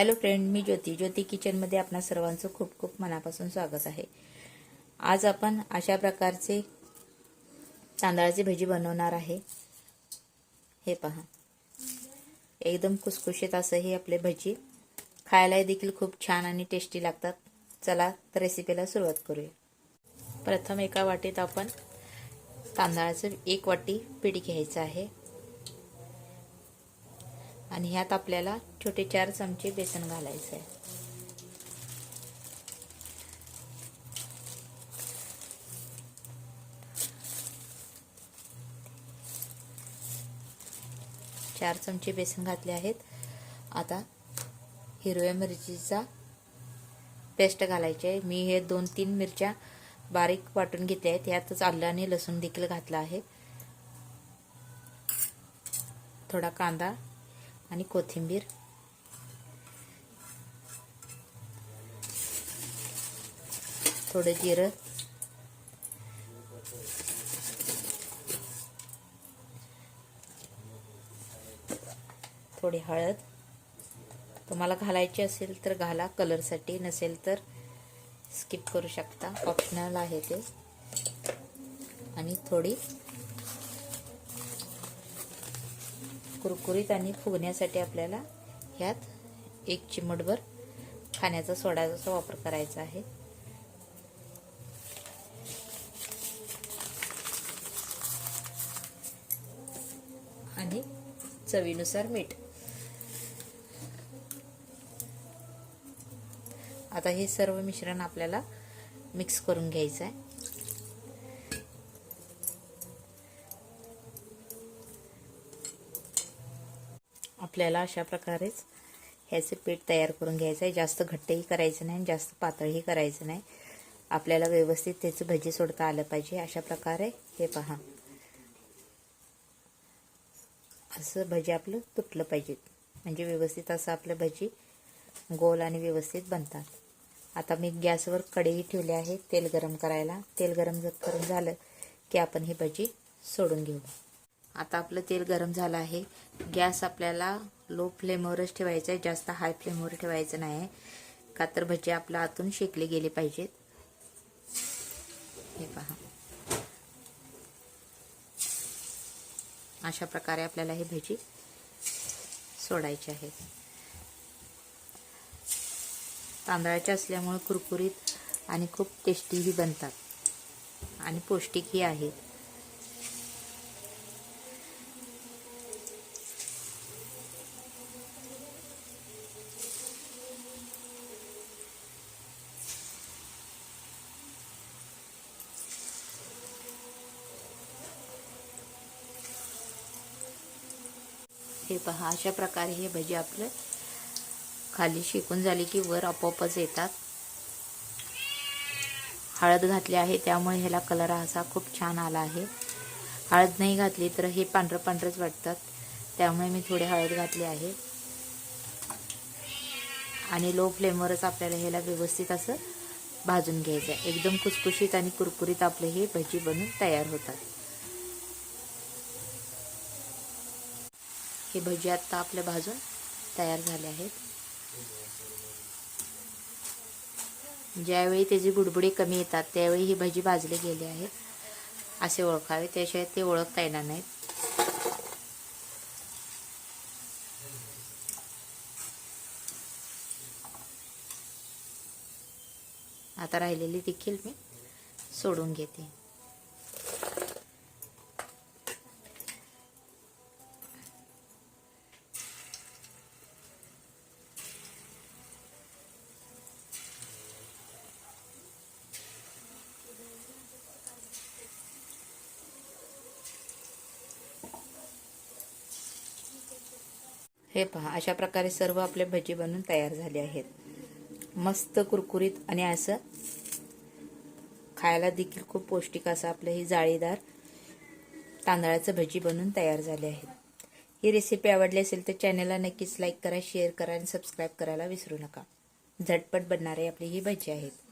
Hello friend मी ज्योती. ज्योती किचनमध्ये आपणा सर्वांचं खूप खूप मनापासून स्वागत आहे. आज आपण अशा प्रकारचे तांदळाची भजी बनवणार आहे. हे पहा. एकदम कुसकुशीत असं हे आपले भजी. खायलाही देखील खूप छान आणि टेस्टी लागतात. चला तर रेसिपीला सुरुवात करूया. प्रथम एका वाटीत आपण तांदळाचं एक वाटी पीठ घ्यायचं आहे. आणि ह्यात आपल्याला छोटे चार चमचे बेसन घालायचं आहे चार चमचे बेसन घातले आहेत. आता हिरव्या मिरचीचा पेस्ट घालायची आहे मी हे दोन तीन मिरच्या बारीक वाटून घेतल्या आहेत. यातच आलं आणि लसूण देखील घातला आहे. थोडा कांदा आणि कोथिंबीर. थोडं जिरं. थोडी हळद. तुम्हाला घालायची असेल तर घाला. कलरसाठी नसेल तर स्किप करू शकता. ऑप्शनल आहे ते. आणि थोडी कुरकुरीत आणि फुगण्यासाठी आपल्याला ह्यात एक चिमटभर खाण्याचा सोडाचा वापर करायचा आहे. आणि चवीनुसार मीठ. आता हे सर्व मिश्रण आपल्याला मिक्स करून घ्यायचं आहे आपल्याला अशा प्रकारेच ह्याचे पीठ तयार करून घ्यायचं आहे. जास्त घट्टही करायचं नाही जास्त पातळही करायचं नाही. आपल्याला व्यवस्थित त्याचं भजी सोडता आलं पाहिजे. अशा प्रकारे हे पहा. असं भजी आपलं तुटलं पाहिजे. म्हणजे व्यवस्थित असं आपलं भजी गोल आणि व्यवस्थित बनतात. आता मी गॅसवर कढई ठेवली आहे तेल गरम करायला. तेल गरम जर करून झालं की आपण ही भजी सोडून घेऊ. आता आपलं तेल गरम झालं आहे. गॅस आपल्याला लो फ्लेमवरच ठेवायचं आहे जास्त हाय फ्लेमवर ठेवायचं नाही. आहे का तर भजी आपल्या आतून शेकले गेले पाहिजेत. हे पहा. अशा प्रकारे आपल्याला हे भजी सोडायचे आहेत. तांदळाच्या असल्यामुळे कुरकुरीत आणि खूप टेस्टीही बनतात. आणि पौष्टिकही आहेत. हे पहा अशा प्रकारे हे भजी आपलं खाली शेकून झाली की वर आपोआपच येतात. हळद घातली आहे त्यामुळे ह्याला कलर असा खूप छान आला आहे. हळद नाही घातली तर हे पांढरं पांढरंच वाटतात. त्यामुळे मी थोडे हळद घातली आहे. आणि लो फ्लेमवरच आपल्याला ह्याला व्यवस्थित असं भाजून घ्यायचं आहे. एकदम कुसकुशीत आणि कुरकुरीत आपले हे भजी बनून तयार होतात. हे भजी आत्ता आपल्या भाजून तयार झाले आहेत. म्हणजे ज्यावेळी त्याची गुडबुडे कमी येतात त्यावेळी ही भजी भाजली गेली आहेत असे ओळखावे त्याशिवाय ते ओळखता येणार नाहीत. आता राहिलेली देखील मी सोडून घेते. हे पहा अशा प्रकारे सर्व आपले भजी बनून तयार झाले आहेत. मस्त कुरकुरीत आणि असं खायला देखील खूप पौष्टिक असं आपलं ही जाळीदार तांदळाचं भजी बनून तयार झाले आहेत. ही रेसिपी आवडली असेल तर चॅनलला नक्कीच लाईक करा शेअर करा आणि सबस्क्राईब करायला विसरू नका. झटपट बनणारे आपली ही भजी आहेत.